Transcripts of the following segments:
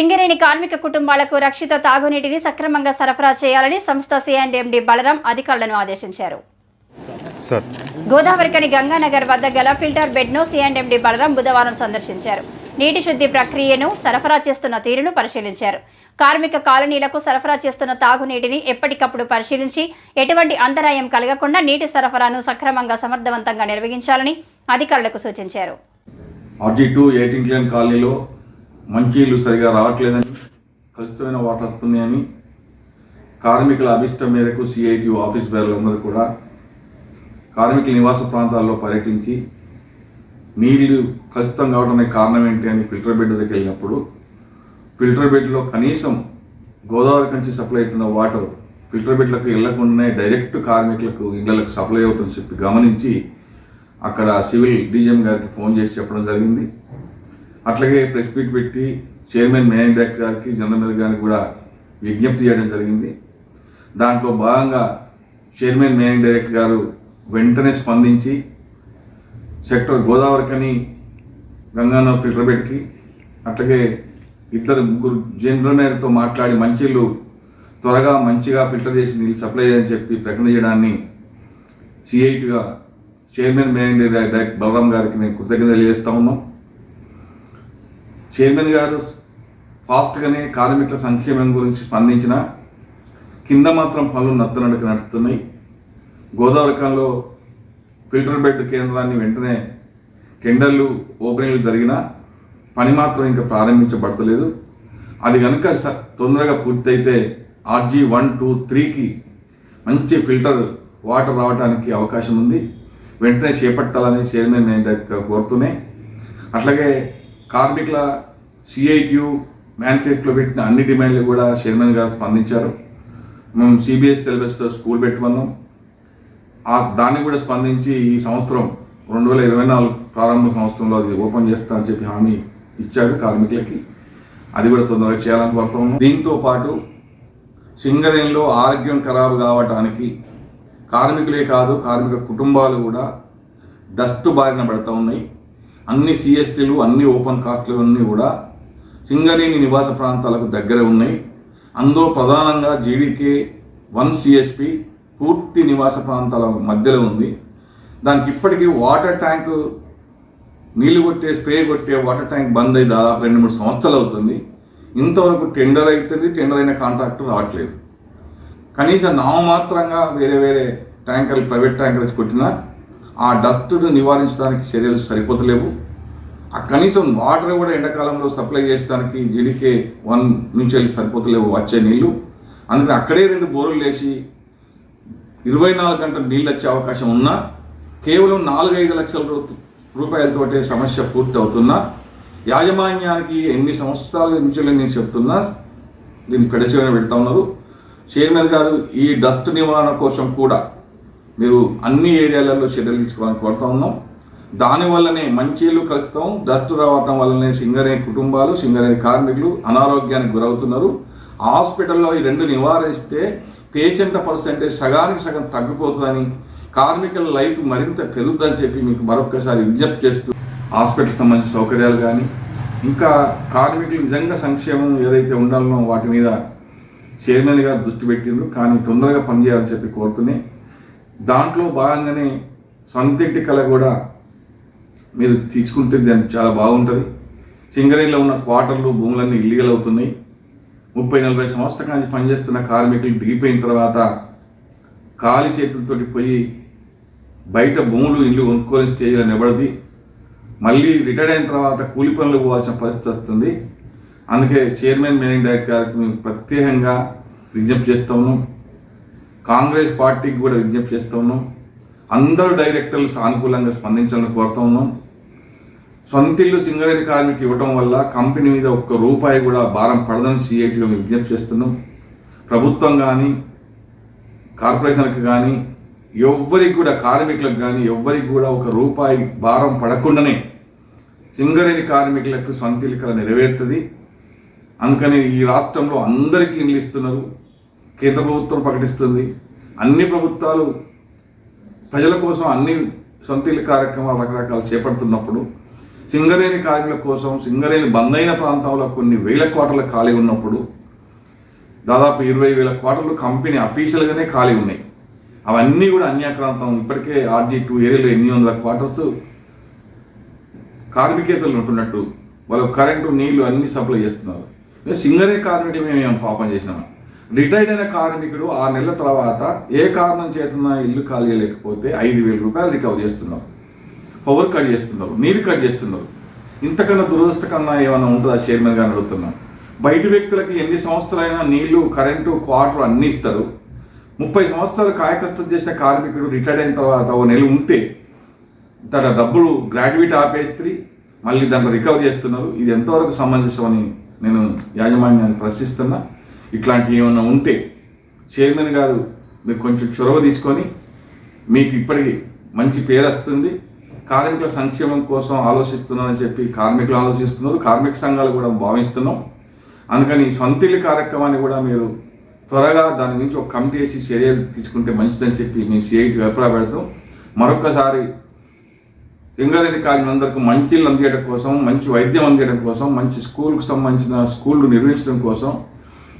సింగరేణి కార్మిక కుటుంబాలకు రక్షిత తాగునీటిని సక్రమంగా సరఫరా చేయాలని సంస్థ సిఎండి బలరాం అధికారులను ఆదేశించారు. సార్. గోదావరికని గంగానగర్ వద్ద గల ఫిల్టర్ బెడ్ను సిఎండి బలరాం బుధవారం సందర్శించారు. నీటి శుద్ధి ప్రక్రియను సరఫరా చేస్తున్న తీరును పరిశీలించారు. కార్మిక కాలనీలకు సరఫరా చేస్తున్న తాగునీటిని ఎప్పటికప్పుడు పరిశీలించి ఎటువంటి అంతరాయం కలగకుండా నీటి సరఫరాను సక్రమంగా సమర్థవంతంగా నిర్వహించాలని అధికారులకు సూచించారు. ఆర్జీ టూ ఎయిటీన్ క్లియన్ కాలనీలో మంచినీళ్ళు సరిగా రావట్లేదని కలుషితమైన వాటర్ వస్తున్నాయని కార్మికుల అభిష్టం మేరకు సిఐటి ఆఫీస్ బేర్లందరూ కూడా కార్మికుల నివాస ప్రాంతాల్లో పర్యటించి నీళ్ళు కలుషితం కావడానికి కారణం ఏంటి అని ఫిల్టర్ బెడ్ దగ్గరికి వెళ్ళినప్పుడు ఫిల్టర్ బెడ్లో కనీసం గోదావరి నుంచి సప్లై అవుతున్న వాటర్ ఫిల్టర్ బెడ్లకు వెళ్ళకుండానే డైరెక్ట్ కార్మికులకు ఇళ్ళకు సప్లై అవుతుందని చెప్పి గమనించి అక్కడ సివిల్ డీజీఎం గారికి ఫోన్ చేసి చెప్పడం జరిగింది. అట్లాగే ప్రెస్ మీట్ పెట్టి చైర్మన్ మేనేజ్ డైరెక్టర్ గారికి జనరల్ మేనేజర్ గారికి కూడా విజ్ఞప్తి చేయడం జరిగింది. దాంట్లో భాగంగా చైర్మన్ మేనేజ్ డైరెక్టర్ గారు వెంటనే స్పందించి సెక్టర్ గోదావరికని గంగానగర్ ఫిల్టర్ పెట్టి అట్లాగే ఇద్దరు ముగ్గురు జనరల్ మేనేజర్తో మాట్లాడి మంచిళ్ళు త్వరగా మంచిగా ఫిల్టర్ చేసి నీళ్ళు సప్లై చేయని చెప్పి ప్రకటన చేయడాన్ని సిఐటిగా చైర్మన్ మేనేజర్ డైరెక్టర్ బలరాం గారికి నేను కృతజ్ఞతలు చేస్తా ఉన్నాం. చైర్మన్ గారు ఫాస్ట్గానే కార్మికుల సంక్షేమం గురించి స్పందించిన కింద మాత్రం పనులు నత్తనడక నడుస్తున్నాయి. గోదావరికంలో ఫిల్టర్ బెడ్ కేంద్రాన్ని వెంటనే టెండర్లు ఓపెనింగ్లు జరిగినా పని మాత్రం ఇంకా ప్రారంభించబడతలేదు. అది కనుక స- తొందరగా పూర్తయితే ఆర్జీ వన్ టూ త్రీకి మంచి ఫిల్టర్ వాటర్ రావడానికి అవకాశం ఉంది. వెంటనే చేపట్టాలని చైర్మన్ నేను కోరుతూనే. అట్లాగే కార్మికుల సిఐటియు మేనిఫెస్టోలో పెట్టిన అన్ని డిమాండ్లు కూడా చైర్మన్ గారు స్పందించారు. మేము సిబిఎస్ సిలబస్తో స్కూల్ పెట్టమన్నాం. ఆ దాన్ని కూడా స్పందించి ఈ సంవత్సరం రెండు వేల ఇరవై నాలుగు ప్రారంభ సంవత్సరంలో అది ఓపెన్ చేస్తా అని చెప్పి హామీ ఇచ్చాడు కార్మికులకి. అది కూడా తొందరగా చేయాలని కోరుతున్నాం దీంతో పాటు సింగరేణిలో ఆరోగ్యం ఖరాబు కావటానికి కార్మికులే కాదు కార్మిక కుటుంబాలు కూడా డస్ట్ బారిన పడుతూ ఉన్నాయి. అన్ని సిఎస్టీలు అన్ని ఓపెన్ కాస్ట్లు అన్నీ కూడా సింగరేణి నివాస ప్రాంతాలకు దగ్గర ఉన్నాయి. అందులో ప్రధానంగా జీడీకే వన్ సిఎస్పి పూర్తి నివాస ప్రాంతాల మధ్యలో ఉంది. దానికి ఇప్పటికీ వాటర్ ట్యాంకు నీళ్ళు కొట్టే స్ప్రే కొట్టే వాటర్ ట్యాంక్ బంద్ అయి దాదాపు రెండు మూడు సంవత్సరాలు అవుతుంది. ఇంతవరకు టెండర్ అవుతుంది టెండర్ అయిన కాంట్రాక్టర్ రావట్లేదు. కనీసం నామమాత్రంగా వేరే వేరే ట్యాంకర్లు ప్రైవేట్ ట్యాంకర్స్ కొట్టినా ఆ డస్ట్ను నివారించడానికి చర్యలు సరిపోతలేవు. ఆ కనీసం వాటర్ కూడా ఎండాకాలంలో సప్లై చేయడానికి జీడికే వన్ నుంచి వెళ్ళి సరిపోతలేవు వచ్చే నీళ్ళు. అందుకని అక్కడే రెండు బోర్లు వేసి ఇరవై నాలుగు గంటలు నీళ్ళు వచ్చే అవకాశం ఉన్నా కేవలం నాలుగైదు లక్షల రూపాయలతోటే సమస్య పూర్తి అవుతున్నా యాజమాన్యానికి ఎన్ని సంవత్సరాల నుంచి నేను చెప్తున్నా దీన్ని పెడచేయని పెడతా ఉన్నారు. చైర్మన్ గారు ఈ డస్ట్ నివారణ కోసం కూడా మీరు అన్ని ఏరియాలలో చర్యలు తీసుకోవాలని కోరుతా ఉన్నాం. దానివల్లనే మంచీలు కలుస్తాం. డస్ట్ రావటం వల్లనే సింగరేణి కుటుంబాలు సింగరేణి కార్మికులు అనారోగ్యానికి గురవుతున్నారు. హాస్పిటల్లో ఈ రెండు నివారిస్తే పేషెంట్ పర్సెంటేజ్ సగానికి సగం తగ్గిపోతుందని కార్మికుల లైఫ్ మరింత పెరుగుద్దని చెప్పి మీకు మరొకసారి విజ్ఞప్తి చేస్తూ హాస్పిటల్ సంబంధించిన సౌకర్యాలు కానీ ఇంకా కార్మికులు నిజంగా సంక్షేమం ఏదైతే ఉండాలనో వాటి మీద చైర్మన్ గారు దృష్టి పెట్టిండ్రు. కానీ తొందరగా పనిచేయాలని చెప్పి కోరుతూనే దాంట్లో భాగంగానే సొంతింటి కళ కూడా మీరు తీసుకుంటే దానికి చాలా బాగుంటుంది. సింగరేణిలో ఉన్న క్వార్టర్లు భూములన్నీ ఇల్లీగల్ అవుతున్నాయి. ముప్పై నలభై సంవత్సరాల నుంచి పనిచేస్తున్న కార్మికులు దిగిపోయిన తర్వాత ఖాళీ చేతులతోటి పోయి బయట భూములు ఇల్లు కొనుక్కోలేని స్టేజ్లో నిలబడి మళ్ళీ రిటైర్డ్ అయిన తర్వాత కూలి పనులు పోవాల్సిన పరిస్థితి వస్తుంది. అందుకే చైర్మన్ మేనేజింగ్ డైరెక్టర్ గారికి మేము ప్రత్యేకంగా విజ్ఞప్తి చేస్తాము. కాంగ్రెస్ పార్టీకి కూడా విజ్ఞప్తి చేస్తూ ఉన్నాం. అందరూ డైరెక్టర్లు సానుకూలంగా స్పందించాలని కోరుతా ఉన్నాం. సొంతిల్లు సింగరేణి కార్మికి ఇవ్వటం వల్ల కంపెనీ మీద ఒక్క రూపాయి కూడా భారం పడదని సిఐటిగా మేము విజ్ఞప్తి చేస్తున్నాం. ప్రభుత్వం కానీ కార్పొరేషన్లకు కానీ ఎవ్వరికి కూడా కార్మికులకు కానీ ఎవ్వరికి కూడా ఒక రూపాయి భారం పడకుండానే సింగరేణి కార్మికులకు సొంతిల్లు కల నెరవేరుతుంది. అందుకని ఈ రాష్ట్రంలో అందరికీ ఇండ్లు ఇస్తున్నారు. కేంద్ర ప్రభుత్వం ప్రకటిస్తుంది. అన్ని ప్రభుత్వాలు ప్రజల కోసం అన్ని సొంతీల కార్యక్రమాలు రకరకాలు చేపడుతున్నప్పుడు సింగరేణి కార్మికుల కోసం సింగరేణి బంద్ అయిన ప్రాంతంలో కొన్ని వేల కోటలు ఖాళీ ఉన్నప్పుడు దాదాపు ఇరవై వేల కోటలు కంపెనీ అఫీషియల్గానే ఖాళీ ఉన్నాయి. అవన్నీ కూడా అన్యాక్రాంతం. ఇప్పటికే ఆర్జీ టూ ఏరియాలో ఎనిమిది వందల క్వార్టర్స్ కార్మికేతలు ఉంటున్నట్టు వాళ్ళు కరెంటు నీళ్ళు అన్ని సప్లై చేస్తున్నారు. సింగరే కార్మికులు మేము పాపం చేసినాము? రిటైర్డ్ అయిన కార్మికుడు ఆ నెలల తర్వాత ఏ కారణం చేతన ఇల్లు ఖాళీ లేకపోతే ఐదు వేల రూపాయలు రికవర్ చేస్తున్నారు. పవర్ కట్ చేస్తున్నారు. నీరు కట్ చేస్తున్నారు. ఇంతకన్నా దురదృష్ట కన్నా ఏమైనా ఉంటుందా? చైర్మన్ గారిని అడుగుతున్నాను బయట వ్యక్తులకి ఎన్ని సంవత్సరాలైనా నీళ్ళు కరెంటు క్వార్టర్ అన్ని ఇస్తారు. ముప్పై సంవత్సరాలు కాయకష్టం చేసిన కార్మికుడు రిటైర్డ్ అయిన తర్వాత ఓ నెల ఉంటే తన డబ్బులు గ్రాడ్యుయేట్ ఆపేస్త్రి మళ్ళీ దాంట్లో రికవర్ చేస్తున్నారు. ఇది ఎంతవరకు సమంజసమని నేను యాజమాన్యాన్ని ప్రశ్నిస్తున్నా. ఇట్లాంటివి ఏమైనా ఉంటే చైర్మన్ గారు మీరు కొంచెం చొరవ తీసుకొని మీకు ఇప్పటికి మంచి పేరు వస్తుంది. కార్మికుల సంక్షేమం కోసం ఆలోచిస్తున్నారని చెప్పి కార్మికులు ఆలోచిస్తున్నారు. కార్మిక సంఘాలు కూడా భావిస్తున్నాం. అందుకని సొంతిల్లి కార్యక్రమాన్ని కూడా మీరు త్వరగా దాని గురించి ఒక కమిటీ వేసి చర్యలు తీసుకుంటే మంచిదని చెప్పి మేము సిఐటి అభిప్రాయపడతాం మరొకసారి సింగారెడ్డి కార్మికులందరికీ మంచి ఇల్లు అందించడం కోసం మంచి వైద్యం అందించడం కోసం మంచి స్కూల్కి సంబంధించిన స్కూళ్ళు నిర్వహించడం కోసం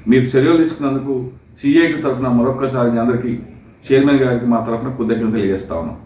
మీరు చర్యలు తీసుకున్నందుకు సిఐటి తరఫున మరొక్కసారి మీ అందరికీ చైర్మన్ గారికి మా తరఫున కృతజ్ఞతలు తెలియజేస్తా ఉన్నాం.